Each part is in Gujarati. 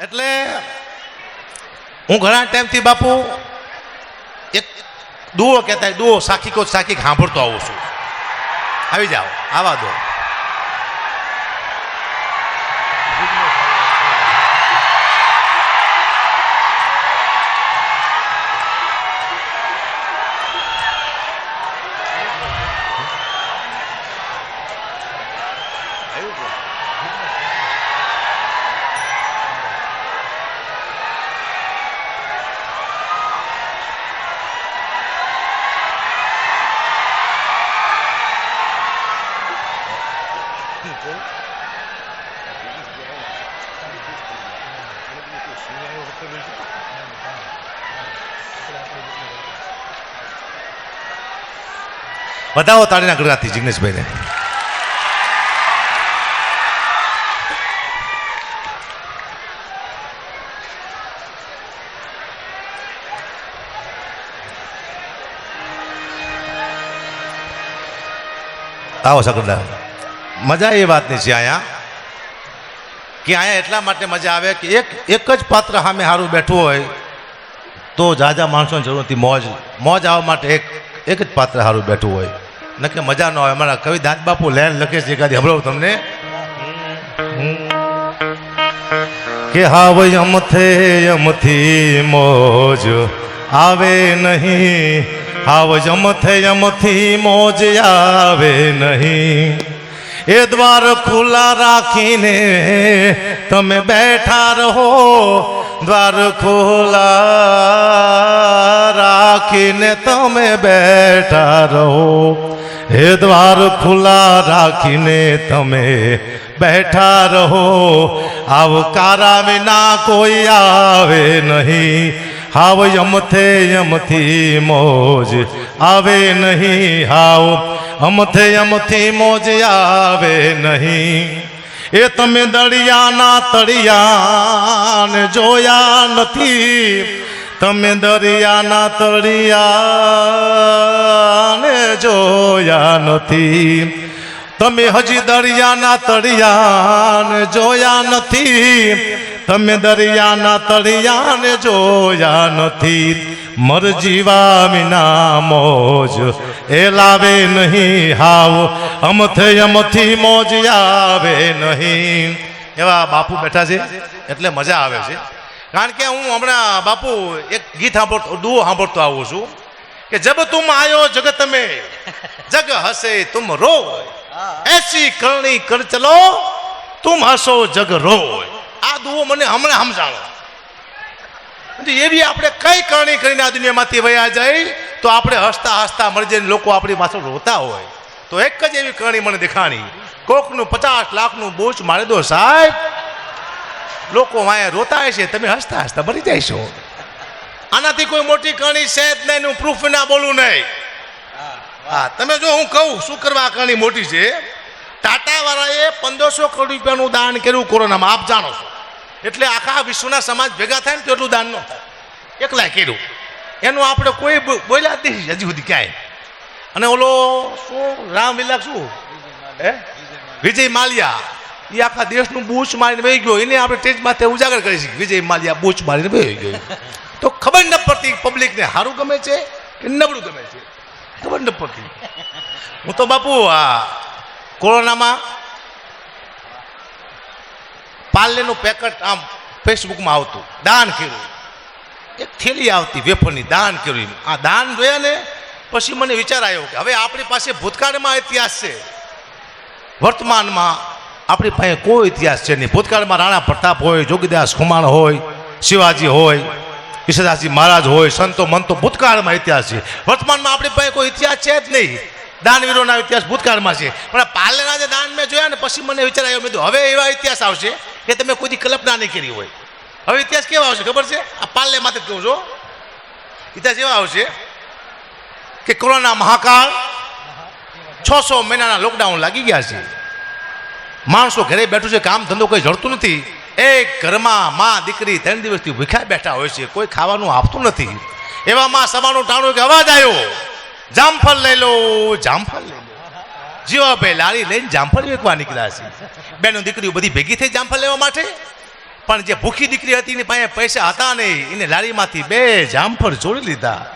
એટલે હું ઘણા ટાઈમથી બાપુ એક દુઓ કહેતા દુઓ સાખી કો સાખી સાંભળતો આવું છું. આવી જાઓ, આવા દો. બતાવો તાળીના ગળગાથી જિગ્નેશભાઈને. આવો સગડા મજા એ વાતની છે અહીંયા. કે અહીંયા એટલા માટે મજા આવે કે એક એક જ પાત્ર સામે સારું બેઠવું હોય, તો જાજા માણસોની જરૂર નથી. મોજ મોજ આવવા માટે એક એક જ પાત્ર સારું બેઠવું હોય. નકે મજા ન આવે. અમારા કવિ દાદ બાપુ, લેન લખે છે કાદી હમણાં તમને. કે હા ભાઈ અમથે અમથી મોજ આવે નહીં. હાવ જમથે અમથી મોજ આવે નહીં. એ દ્વાર ખુલ્લા રાખીને તમે બેઠા રહો. દ્વાર ખુલ્લા રાખીને તમે બેઠા રહો. હે દ્વાર ખુલ્લા રાખીને તમે બેઠા રહો. આવકારા વિના કોઈ આવે નહીં. હાવ યમથે યમથી મોજ આવે નહીં. હાવ અમથે અમથી મોજ આવે નહીં. એ તમે દરિયાના તળિયાને જોયા નથી. તમે દરિયાના તળિયાને જોયા નથી. તમે હજી દરિયાના તળિયાને જોયા નથી. તમે દરિયાના તળિયાને જોયા નથી. મરજીવા વિના મોજ એ લાવે નહીં હાવ, અમથે અમથી મોજ આવે નહીં. એવા બાપુ બેઠા છે, એટલે મજા આવે છે. કારણ કે હું હમણાં બાપુ એક ગીત સાંભળતો, દુઓ સાંભળતો આવું છું કે જબ તુમ આયો જગત મે, જગ હસે તુમ રો એસી કરણી કર ચલો, તુમ હસો જગ રો આ દુઓ મને હમણાં સમજાણો. એવી આપણે કઈ કરણી કરીને આ દુનિયામાંથી વયા જાય, તો આપણે હસતા હસતા મળી જઈને લોકો આપણી પાછળ રોતા હોય. તો એક જ એવી કરણી મને દેખાણી. કોકનું પચાસ લાખનું બોચ મારે દો સાહેબ. લોકો વાયા રોતા હશે, તમે હસતા હસતા મરી જાય છો આનાથી કોઈ મોટી કરણી છે જ નહીં હું પ્રૂફ ના બોલું નહીં. હા, તમે જો હું કહું, શું કરવા કરણી મોટી છે? ટાટા વાળાએ પંદરસો કરોડ રૂપિયાનું દાન કર્યું કોરોનામાં, આપ જાણો છો. એટલે આખા વિશ્વના સમાજ ભેગા થાય ને તો એટલું દાન ન થાય. એકલા કર્યું. એનું આપણે કોઈ બોલ્યા જ નહીં હજી સુધી ક્યાંય. અને ઓલો શું? રામ વિલાસ શું? હે? વિજય માલ્યા. એ આખા દેશનું બૂચ મારીને વહી ગયો. એને આપણે સ્ટેજ માથે ઉજાગર કરી શકીએ. વિજય માલિયા બૂચ મારીને વહી ગયો. તો ખબર ન પડતી પબ્લિકને સારું ગમે છે કે નબળું ગમે છે? ખબર ન પડતી. હું તો બાપુ, આ કોરોનામાં પાર્લેનું પેકેટ આમ ફેસબુકમાં આવતું, દાન કર્યું. એક થેલી આવતી, વેફરની દાન કર્યું આ દાન જોયા ને, પછી મને વિચાર આવ્યો કે હવે આપણી પાસે ભૂતકાળમાં ઇતિહાસ છે. વર્તમાનમાં આપણી પાસે કોઈ ઇતિહાસ છે નહીં. ભૂતકાળમાં રાણા પ્રતાપ હોય, જોગીદાસ ખુમાણ હોય, શિવાજી હોય ઈશ્વરદાસજી મહારાજ હોય, સંતો મંતો ભૂતકાળમાં ઇતિહાસ છે. વર્તમાનમાં આપણી પાસે કોઈ ઇતિહાસ છે જ નહીં. દાનવીરોના ઇતિહાસ ભૂતકાળમાં છે. પણ આ પાર્લેના જે દાન મેં જોયા ને, પછી મને વિચાર આવ્યો, મેં હવે એવા ઇતિહાસ આવશે. કે તમે કોઈથી કલ્પના નહીં કરી હોય. હવે ઇતિહાસ કેવા આવશે ખબર છે? આ પાર્લે માથે કહું છો ઇતિહાસ એવા આવશે કે કોરોના મહાકાળ છસો મહિનાના લોકડાઉન લાગી ગયા છે. માણસો ઘરે બેઠું છે, કામ ધંધો કોઈ જડતું નથી. એક ઘરમાં માં દીકરી ત્રણ દિવસથી ભૂખ્યા બેઠા હોય છે, કોઈ ખાવાનું આપતું નથી. એવામાં સવારનું ટાણું કે અવાજ આવ્યો. જામફળ લઈ લો, જામફળ લઈ લો. જીવાભાઈ લારી લઈને જામફળ વેચવા નીકળ્યા છે. બેનો દીકરીઓ બધી ભેગી થઈ જામફળ લેવા માટે. પણ જે ભૂખી દીકરી હતી, એની પાસે પૈસા હતા નહીં. એને લારીમાંથી બે જામફળ જોડી લીધા.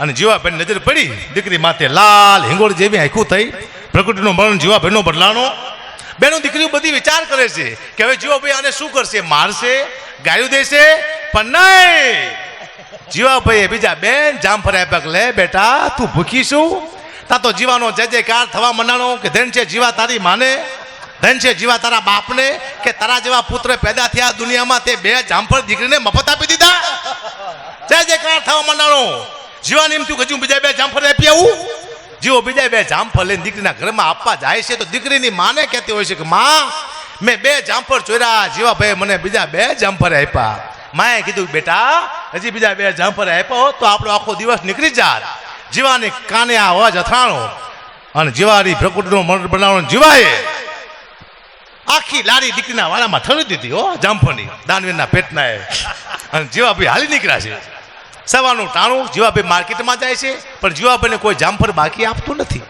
અને જીવાભેન નજર પડી. દીકરી માથે લાલ હિંગોળ જેવી આખું થઈ. પ્રકૃતિનું મરણ જીવાભેનો બદલાનો બેનો દીકરીઓ બધી વિચાર કરે છે કે હવે જીવાભાઈ આને શું કરશે? મારશે? ગાયું દેશે? પણ નહીં! જીવાભાઈએ બીજા બેન જામફળ આપ્યા લે બેટા, તું ભૂખી શું તા તો જીવાનો જય જયકાર, થવા મનાણો કે ધન છે જીવા તારી માને, ધન છે જીવા તારા બાપને, કે તારા જેવા પુત્ર પેદા થયા દુનિયામાં તે બે જામફળ દીકરીને મફત આપી દીધા? જય જયકાર, થવા મંડાણો જીવાની એમ થયું કે હજુ બીજા બે જામફળ આપી આવું? જીવો બીજા બે જામફળ લઈને દીકરીના ઘરમાં આપવા જાય છે, તો દીકરીની માને કહેતી હોય છે કે, માં, મેં બે જામફળ ચોર્યા જીવા ભાઈ મને બીજા બે જામફળ આપ્યા. માએ કીધું બેટા, હજી બીજા બે જામફળ આપ્યા તો આપણો આખો દિવસ નીકળી જાત. જીવાની કાને આ અવાજ અથાણો? અને જીવાની પ્રકૃતિનો મન બનાવવાનો જીવાએ આખી લારી દીકરીના વાળામાં ઠરી દીધી, હો, જામફળની, દાનવીરના પેટના અને જીવાભાઈ હાલી નીકળ્યા છે. સવારનું ટાણું જીવાભાઈ માર્કેટમાં જાય છે, પણ જીવાભાઈને કોઈ જામફળ બાકી આપતું નથી.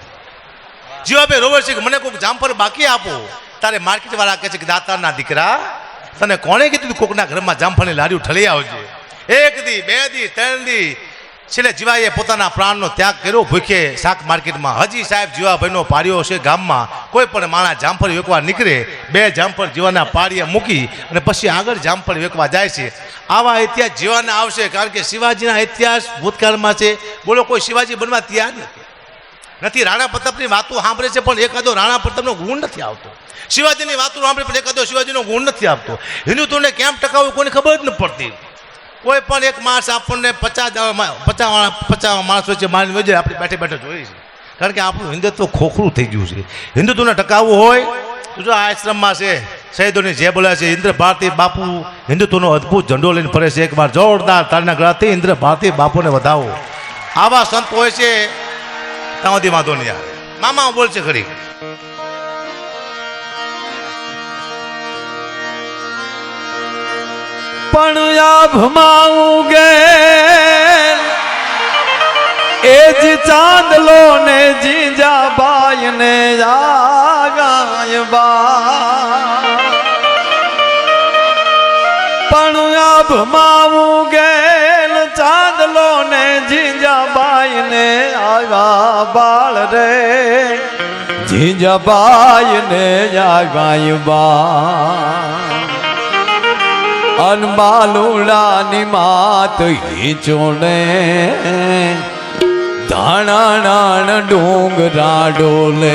જીવાભાઈ રોવે છે કે મને કોઈક જામફળ બાકી આપો? તારે માર્કેટ વાળા કહે છે કે દાતારના દીકરા, તને કોણે કીધું કોકના ઘરમાં જામફળની લારીઓ ઠળી આવજે? એક દી, બે દી, ત્રણ દી છેલ્લે જીવાએ પોતાના પ્રાણનો ત્યાગ કર્યો, ભૂખે શાક માર્કેટમાં. હજી સાહેબ જીવાભાઈનો પાડ્યો છે ગામમાં. કોઈ પણ માણસ જામફળ વેકવા નીકળે, બે જામફળ જીવાના પાડીએ મૂકી અને પછી આગળ જામફળ વેકવા જાય છે. આવા ઇતિહાસ જીવાના આવશે, કારણ કે શિવાજીના ઇતિહાસ ભૂતકાળમાં છે. બોલો, કોઈ શિવાજી બનવા તૈયાર નથી. નથી, રાણા પ્રતાપની વાતો સાંભળે છે, પણ એકાદો રાણા પ્રતાપનો ગુણ નથી આવતો. શિવાજીની વાતો સાંભળે, પણ એકાદો શિવાજીનો ગુણ નથી આવતો. હિન્દુત્વને કેમ ટકાવવું, કોઈને ખબર જ ન પડતી. કોઈ પણ એક માણસ આપણને પચાસ પચાસ પચાસ માણસ વચ્ચે મારી વચ્ચે આપણે બેઠે બેઠે જોઈએ છે. કારણ કે આપણું હિન્દુત્વ ખોખરું થઈ ગયું છે. હિન્દુત્વને ટકાવવું હોય, તો જો આશ્રમમાં છે, શહીદોની જે બોલ્યા છે, ઇન્દ્ર ભારતી બાપુ, હિન્દુત્વનો અદ્ભુત ઝંડો લઈને ફરે છે. એકવાર જોરદાર તાળના ગળાથી ઇન્દ્ર ભારતી બાપુને વધાવો. આવા સંત હોય છે, ત્યાં સુધી વાંધો નહીં આવે. મામા બોલ છે ખરી. પણ આભમાં ઉગે. એ જ ચાંદલો ને જીજા બાઈ ને બા. પણ આભમાં ઉગે ચાંદલો ને જીજા બાઈ ને આગા બાળ રે. જીજા બાઈ ને આગાય બા. અનબાલુડાની માત હીચોને ધાણા ડુંગરા ડોલે